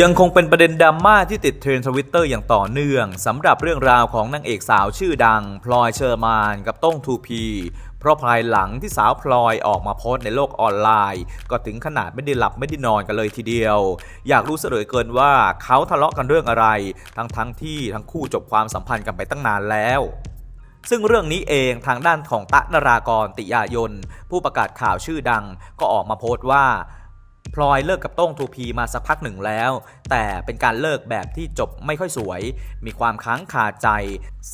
ยังคงเป็นประเด็นดราม่าที่ติดเทรนด์ทวิตเตอร์อย่างต่อเนื่องสำหรับเรื่องราวของนางเอกสาวชื่อดัง พลอยเชอร์มานกับต้งทูพี เพราะภายหลังที่สาวพลอยออกมาโพสต์ในโลกออนไลน์ ก็ถึงขนาดไม่ได้หลับไม่ได้นอนกันเลยทีเดียว อยากรู้เสยเหลือเกินว่าเขาทะเลาะกันเรื่องอะไร ทั้งทั้งๆที่ทั้งคู่จบความสัมพันธ์กันไปตั้งนานแล้วซึ่งเรื่องนี้เองทางด้านของตะนรากรติยายน ผู้ประกาศข่าวชื่อดังก็ออกมาโพสต์ว่า พลอยเลิกกับโต้งทูพีมาสักพักหนึ่งแล้ว แต่เป็นการเลิกแบบที่จบไม่ค่อยสวย มีความค้างคาใจ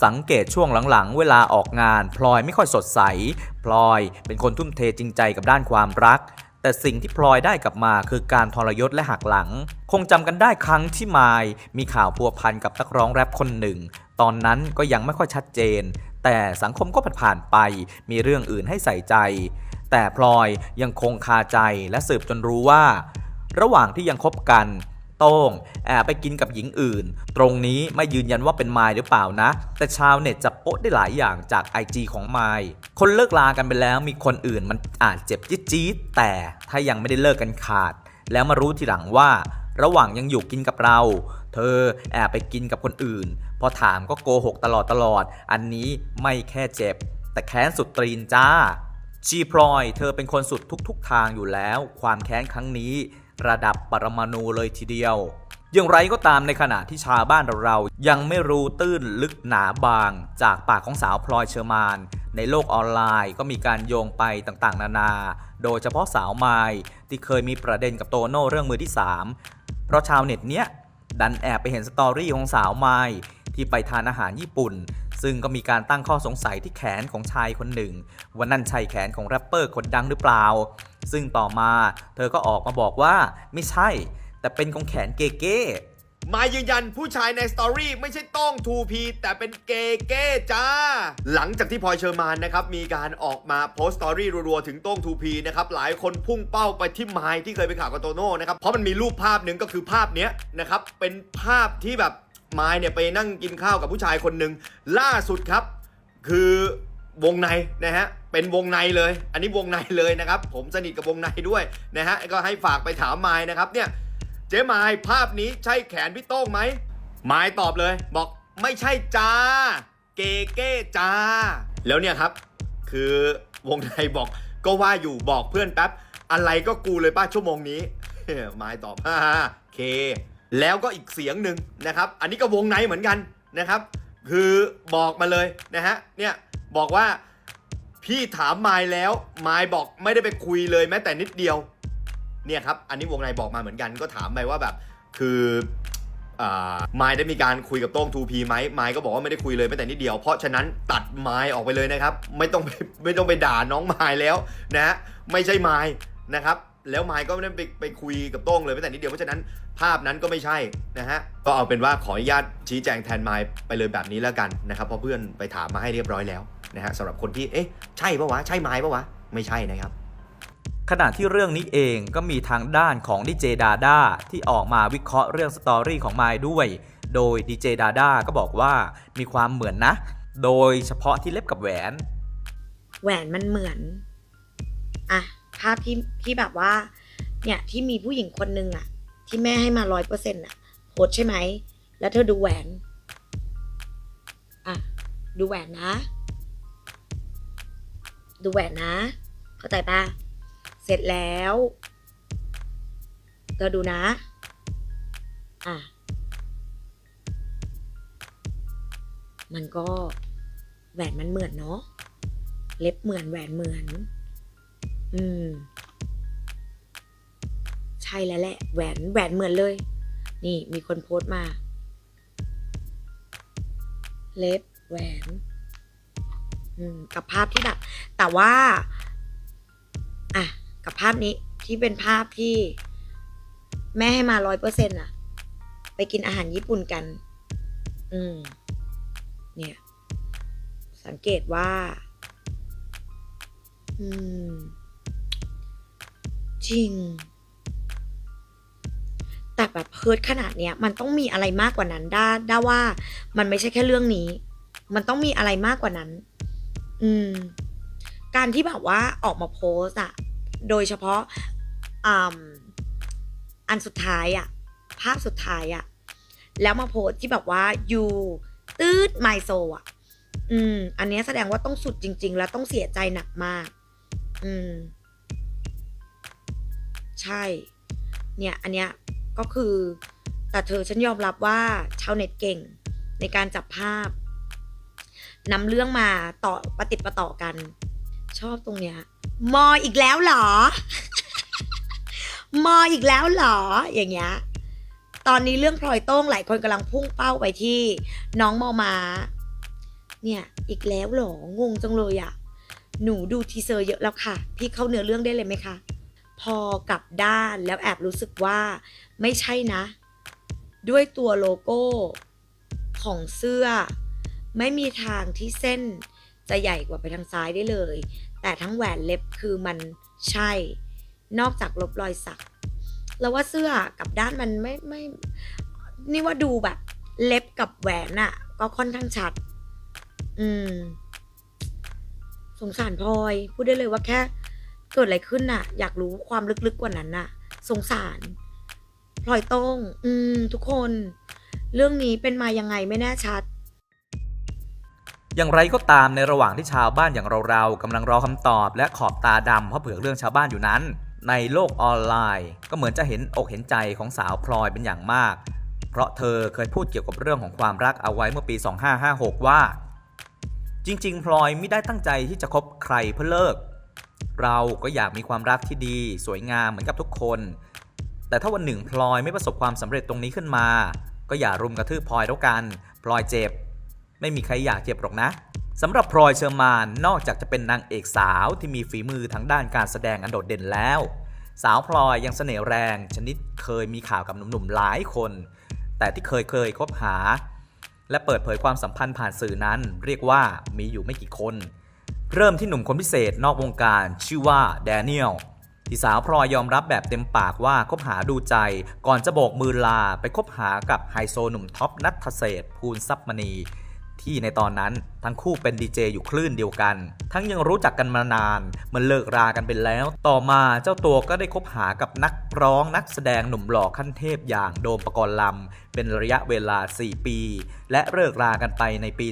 สังเกตช่วงหลังๆ เวลาออกงาน พลอยไม่ค่อยสดใส พลอยเป็นคนทุ่มเทจริงใจกับด้านความรัก แต่สิ่งที่พลอยได้กลับมาคือการทรยศและหักหลัง คงจำกันได้ครั้งที่มายมีข่าวพัวพันกับนักร้องแรปคนหนึ่ง ตอนนั้นก็ยังไม่ค่อยชัดเจน แต่สังคมก็ผ่านๆไป มีเรื่องอื่นให้ใส่ใจ แต่พลอยยังคงคาใจและสืบจนรู้ว่า ระหว่างที่ยังคบกัน โต้งแอบไปกินกับหญิงอื่น ตรงนี้ไม่ยืนยันว่าเป็นไมายหรือเปล่านะ แต่ชาวเน็ตจับโป๊ะได้หลายอย่างจาก IG ของไมายคนเลิกลากันไปแล้วมีคนอื่นมันอาจเจ็บจี๊ดๆแต่ถ้ายังไม่ได้เลิกกันขาด แล้วมารู้ทีหลังว่า ระหว่างยังอยู่กินกับเรา เธอแอบไปกินกับคนอื่น พอถามก็โกหกตลอดตลอด อันนี้ไม่แค่เจ็บ แต่แค้นสุดตรีนจ้า ชีพลอยเธอเป็นคนสุดทุกๆทางอยู่แล้ว ความแค้นครั้งนี้ ระดับปรมาณูเลยทีเดียว อย่างไรก็ตามในขณะที่ชาวบ้านเรายังไม่รู้ตื้นลึกหนาบาง จากปากของสาวพลอยเชอร์มาน ในโลกออนไลน์ก็มีการโยงไปต่างๆ นานา โดยเฉพาะสาวไมายที่เคยมีประเด็นกับโตโน่เรื่องมือที่ 3 เพราะชาวเน็ตเนี้ยดันแอบไปเห็นสตอรี่ของสาวไมายที่ไปทานอาหารญี่ปุ่น ซึ่งก็มีการตั้งข้อสงสัยที่แขนของชายคนหนึ่งว่านั่นใช่แขนของแรปเปอร์คนดังหรือเปล่า ซึ่งต่อมาเธอก็ออกมาบอกว่าไม่ใช่ แต่เป็นของแขนเกเก้มายืนยันผู้ชายในสตอรี่ไม่ใช่ต้อง 2P แต่เป็นเกเก้จ้า หลังจากที่พลอยเชอร์มานนะครับ มีการออกมาโพสต์สตอรี่รัวๆ ถึงต้อง 2P นะครับ หลายคนพุ่งเป้าไปที่ไมค์ที่เคยไปข่าวกับโตโน่นะครับ เพราะมันมีรูปภาพหนึ่งก็คือภาพเนี้ยนะครับ เป็นภาพที่แบบ ไมค์เนี่ยไปนั่งกินข้าวกับผู้ชายคนหนึ่งล่าสุดครับ คือวงในนะฮะเป็นวงในเลย อันนี้วงในเลยนะครับ ผมสนิทกับวงในด้วยนะฮะก็ให้ฝากไปถามไมค์นะครับเนี่ยเจ๊ไม้ภาพนี้ใช่แขนพี่โต้งไหมไม้ตอบเลย บอกไม่ใช่จ้า เกเก้จ้า แล้วเนี่ยครับ คือวงในบอกก็ว่าอยู่บอกเพื่อนแป๊บ อะไรก็กูเลยป้าชั่วโมงนี้ไม้ตอบฮ่าเค แล้วก็อีกเสียงหนึ่งนะครับ อันนี้ก็วงในเหมือนกันนะครับ คือบอกมาเลยนะฮะ เนี่ยบอกว่าพี่ถามไม้แล้วไม้บอกไม่ได้ไปคุยเลยแม้แต่นิดเดียว เนี่ยครับ อันนี้วงในบอกมาเหมือนกัน ก็ถามไปว่าแบบ คืออ่าไม้ได้มีการคุยกับโต้ง 2P ไหมไม้ก็บอกว่าไม่ได้คุยเลยแม้แต่นิดเดียว เพราะฉะนั้นตัดไม้ออกไปเลยนะครับ ไม่ต้องไปไม่ต้องไปด่าน้องไม้แล้วนะฮะ ไม่ใช่ไม้นะครับ แล้วไม้ก็ไม่ได้ไปไปคุยกับโต้งเลยแม้แต่นิดเดียวเพราะฉะนั้นภาพนั้นก็ไม่ใช่นะฮะก็เอาเป็นว่าขออนุญาตชี้แจงแทนไม้ไปเลยแบบนี้แล้วกันนะครับเพราะเพื่อนไปถามมาให้เรียบร้อยแล้วนะฮะสำหรับคนที่เอ๊ะใช่ปะวะใช่ไม้ปะวะไม่ใช่นะครับขณะที่เรื่องนี้เองก็มีทางด้านของดีเจดาด้าที่ออกมาวิเคราะห์เรื่องสตอรี่ของมายด้วย โดยดีเจดาด้าก็บอกว่ามีความเหมือนนะ โดยเฉพาะที่เล็บกับแหวน แหวนมันเหมือน อะ ภาพที่ที่แบบว่า เนี่ยที่มีผู้หญิงคนนึงอะที่แม่ให้มาร้อยเปอร์เซ็นต์อะโพสใช่ไหม แล้วเธอดูแหวน อะ ดูแหวนนะ ดูแหวนนะ เข้าใจปะเสร็จแล้ว เธอดูนะ อะ มันก็แหวนมันเหมือนเนาะ เล็บเหมือนแหวนเหมือน อืม ใช่แล้วแหละแหวนแหวนเหมือนเลย นี่มีคนโพสต์มา เล็บแหวน อืม กับภาพที่แบบ แต่ว่า อะ กับภาพนี้ที่เป็นภาพที่ แม่ให้มาร้อยเปอร์เซ็นต์อะไปกินอาหารญี่ปุ่นกัน อืม เนี่ย สังเกตว่า อืม จริง แต่แบบเฮิร์ตขนาดเนี้ย มันต้องมีอะไรมากกว่านั้นด้าด้าว่า มันไม่ใช่แค่เรื่องนี้ มันต้องมีอะไรมากกว่านั้น อืม การที่แบบว่าออกมาโพสอะโดยเฉพาะอันสุดท้ายอะภาพสุดท้ายอะแล้วมาโพสที่แบบว่า you ตืด my soul อะอืม อันนี้แสดงว่าต้องสุดจริง ๆ แล้วต้องเสียใจหนักมาก อืม ใช่ เนี่ยอันเนี้ยก็คือ แต่เธอฉันยอมรับว่าชาวเน็ตเก่งในการจับภาพนำเรื่องมาต่อประติดประต่อกัน ชอบตรงเนี้ยมออีกแล้วเหรอ มออีกแล้วเหรอ อย่างเงี้ยตอนนี้เรื่องพลอยโต้งหลายคนกำลังพุ่งเป้าไปที่น้องมอมาเนี่ยอีกแล้วเหรองงจังเลยอะหนูดูทีเซอร์เยอะแล้วค่ะ พี่เข้าเนื้อเรื่องได้เลยไหมคะ พอกลับด้านแล้วแอบรู้สึกว่าไม่ใช่นะ ด้วยตัวโลโก้ของเสื้อ ไม่มีทางที่เส้นจะใหญ่กว่าไปทางซ้ายได้เลย แต่ทั้งแหวนเล็บคือมันใช่ นอกจากลบรอยสัก แล้วว่าเสื้อกับด้านมันไม่ไม่ นี่ว่าดูแบบเล็บกับแหวนอะก็ค่อนข้างชัด อืม สงสารพลอย พูดได้เลยว่าแค่ เกิดอะไรขึ้นน่ะ อยากรู้ความลึกๆกว่านั้นน่ะ สงสารพลอยต้ง อืม ทุกคน เรื่องนี้เป็นมายังไงไม่แน่ชัด อย่างไรก็ตามในระหว่างที่ชาวบ้านอย่างเราๆกำลังรอคำตอบ และขอบตาดำเพราะเผือกเรื่องชาวบ้านอยู่นั้น ในโลกออนไลน์ ก็เหมือนจะเห็นอกเห็นใจของสาวพลอยเป็นอย่างมาก เพราะเธอเคยพูดเกี่ยวกับเรื่องของความรักเอาไว้เมื่อปี 2556 ว่า จริง ๆ พลอยไม่ได้ตั้งใจที่จะคบใครเพื่อเลิก เราก็อยากมีความรักที่ดี สวยงามเหมือนกับทุกคน แต่ถ้าวันหนึ่งพลอยไม่ประสบความสำเร็จตรงนี้ขึ้นมา ก็อย่ารุมกระทืบพลอยแล้วกันพลอยเจ็บ ไม่มีใครอยากเจ็บหรอกนะสำหรับพลอยเชอร์มานนอกจากจะเป็นนางเอกสาวที่มีฝีมือทางด้านการแสดงอันโดดเด่นแล้ว สาวพลอยยังเสน่ห์แรง ชนิดเคยมีข่าวกับหนุ่มๆหลายคน แต่ที่เคยเคยคบหา และเปิดเผยความสัมพันธ์ผ่านสื่อนั้น เรียกว่ามีอยู่ไม่กี่คน เริ่มที่หนุ่มคนพิเศษนอกวงการชื่อว่าแดเนียลที่สาวพลอยยอมรับแบบเต็มปากว่าคบหาดูใจ ก่อนจะโบกมือลาไปคบหากับไฮโซหนุ่มท็อปนัทเศษภูลทรัพย์มณี ที่ในตอนนั้นทั้งคู่เป็นดีเจอยู่คลื่นเดียวกัน ทั้งยังรู้จักกันมานานเมื่อเลิกรากันไปแล้ว ต่อมาเจ้าตัวก็ได้คบหากับนักร้องนักแสดงหนุ่มหล่อขั้นเทพอย่างโดมปกรณ์ลำเป็นระยะเวลา 4 ปี และเลิกรากันไปในปี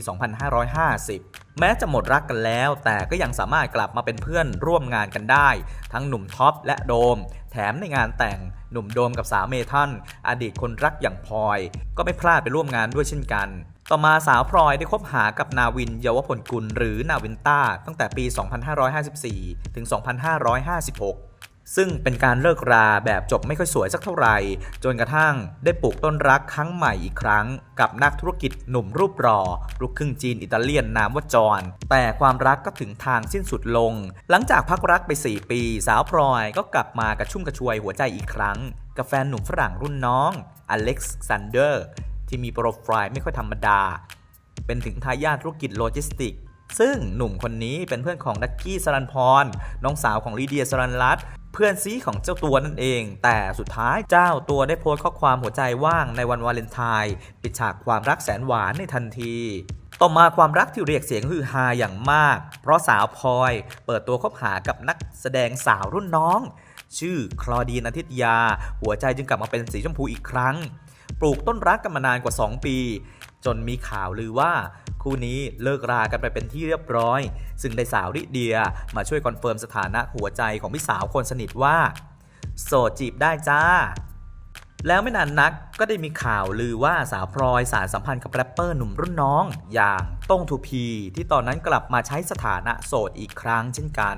2550แม้จะหมดรักกันแล้ว แต่ก็ยังสามารถกลับมาเป็นเพื่อนร่วมงานกันได้ ทั้งหนุ่มท็อปและโดม แถมในงานแต่งหนุ่มโดมกับสาวเมทันอดีตคนรักอย่างพลอย ก็ไม่พลาดไปร่วมงานด้วยเช่นกัน ต่อมาสาวพลอยได้คบหากับนาวินเยาวพลกุลหรือนาวินต้าตั้งแต่ปี 2554 ถึง 2556 ซึ่งเป็นการเลิกราแบบจบไม่ค่อยสวยสักเท่าไหร่ จนกระทั่งได้ปลูกต้นรักครั้งใหม่อีกครั้ง กับนักธุรกิจหนุ่มรูปหล่อลูกครึ่งจีนอิตาเลียนนามว่าจอห์นแต่ความรักก็ถึงทางสิ้นสุดลง หลังจากพักรักไป 4 ปี สาวพลอยก็กลับมากระชุ่มกระชวยหัวใจอีกครั้ง กับแฟนหนุ่มฝรั่งรุ่นน้องอเล็กซานเดอร์ ที่มีโปรไฟล์ไม่ค่อยธรรมดา เป็นถึงทายาทธุรกิจโลจิสติกซึ่งหนุ่มคนนี้เป็นเพื่อนของดักกี้สรันพร น้องสาวของลีเดียสรันรัต เพื่อนซีของเจ้าตัวนั่นเอง แต่สุดท้ายเจ้าตัวได้โพสต์ข้อความหัวใจว่างในวันวาเลนไทน์ปิดฉากความรักแสนหวานในทันทีต่อมาความรักที่เรียกเสียงฮือฮาอย่างมาก เพราะสาวพลอย เปิดตัวคบหากับนักแสดงสาวรุ่นน้อง ชื่อคลอดีนอาทิตยา หัวใจจึงกลับมาเป็นสีชมพูอีกครั้ง ปลูกต้นรักกันมานานกว่า 2 ปี จนมีข่าวลือว่า คู่นี้เลิกรากันไปเป็นที่เรียบร้อย ซึ่งได้สาวริเดียมาช่วยคอนเฟิร์มสถานะหัวใจของพี่สาวคนสนิทว่า โสดจีบได้จ้า แล้วไม่นานนักก็ได้มีข่าวลือว่าสาวพลอยสารสัมพันธ์กับแรปเปอร์หนุ่มรุ่นน้อง อย่างต้งทูพีที่ตอนนั้นกลับมาใช้สถานะโสดอีกครั้งเช่นกัน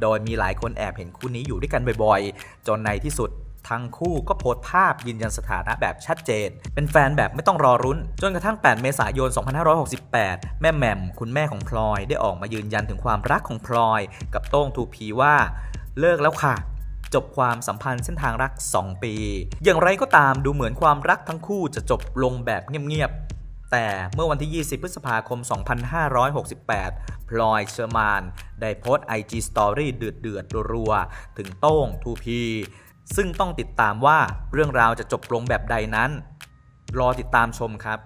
โดยมีหลายคนแอบเห็นคู่นี้อยู่ด้วยกันบ่อยๆ จนในที่สุด ทั้งคู่ก็โพสต์ภาพยืนยันสถานะแบบชัดเจน เป็นแฟนแบบไม่ต้องรอรุ้น จนกระทั่ง 8 เมษายน 2568 แม่แหม่มคุณแม่ของพลอยได้ออกมายืนยันถึงความรักของพลอย กับโต้งทูพีว่าเลิกแล้วค่ะจบความสัมพันธ์เส้นทางรัก 2 ปี อย่างไรก็ตามดูเหมือนความรักทั้งคู่จะจบลงแบบเงียบๆ แต่เมื่อวันที่ 20 พฤษภาคม 2568 พลอยเชอร์มาน ได้โพสต์ IG Story เดือดเดือดๆรัวๆ ถึงโต้งทูพี ซึ่งต้องติดตามว่าเรื่องราวจะจบลงแบบใดนั้น รอติดตามชมครับ